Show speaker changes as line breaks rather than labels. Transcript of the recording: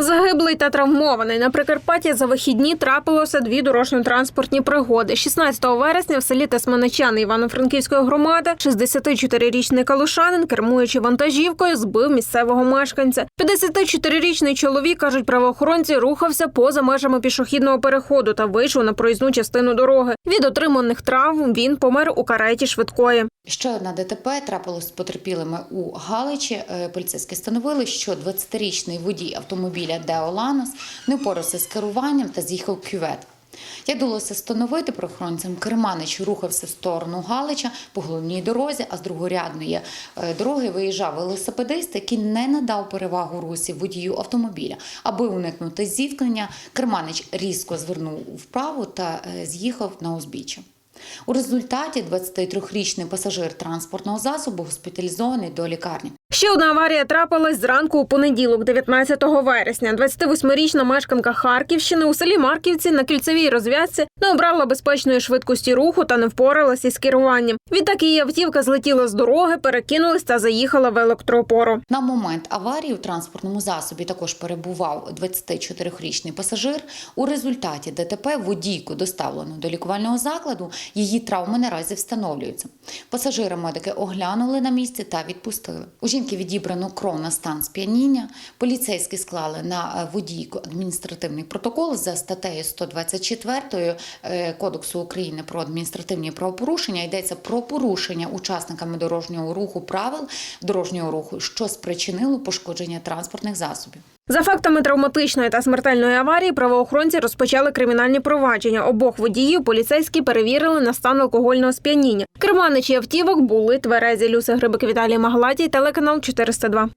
Загиблий та травмований на Прикарпатті за вихідні трапилося дві дорожньо-транспортні пригоди. 16 вересня в селі Тесменичани Івано-Франківської громади 64-річний калушанин, кермуючи вантажівкою, збив місцевого мешканця. 54-річний чоловік, кажуть правоохоронці, рухався поза межами пішохідного переходу та вийшов на проїзну частину дороги. Від отриманих травм він помер у кареті швидкої.
Ще одна ДТП трапилось з потерпілими у Галичі. Е, Поліцейські встановили, що 20-річний водій автомобіля Део Ланос не впорався з керуванням та з'їхав кювет. Як вдалося встановити правоохоронцям, Керманич рухався в сторону Галича по головній дорозі, а з другорядної е, дороги виїжджав велосипедист, який не надав перевагу русі водію автомобіля. Аби уникнути зіткнення, Керманич різко звернув вправо та е, з'їхав на узбіччя. У результаті 23-річний пасажир транспортного засобу госпіталізований до лікарні.
Ще одна аварія трапилась зранку у понеділок, 19 вересня. 28-річна мешканка Харківщини у селі Марківці на кільцевій розв'язці не обрала безпечної швидкості руху та не впоралася із керуванням. Відтак її автівка злетіла з дороги, перекинулась та заїхала в електроопору.
На момент аварії у транспортному засобі також перебував 24-річний пасажир. У результаті ДТП водійку доставлено до лікувального закладу. Її травми наразі встановлюються. Пасажира медики оглянули на місці та відпустили. Жінки відібрано кров на стан сп'яніння. Поліцейські склали на е, водійку адміністративний протокол за статтею 124 е, Кодексу України про адміністративні правопорушення. Йдеться про порушення учасниками дорожнього руху правил дорожнього руху, що спричинило пошкодження транспортних засобів.
За фактами травматичної та смертельної аварії правоохоронці розпочали кримінальні провадження. Обох водіїв поліцейські перевірили на стан алкогольного сп'яніння. Керманичі автівок були тверезі. Люся Грибик Віталій Маглатій, телеканал 402.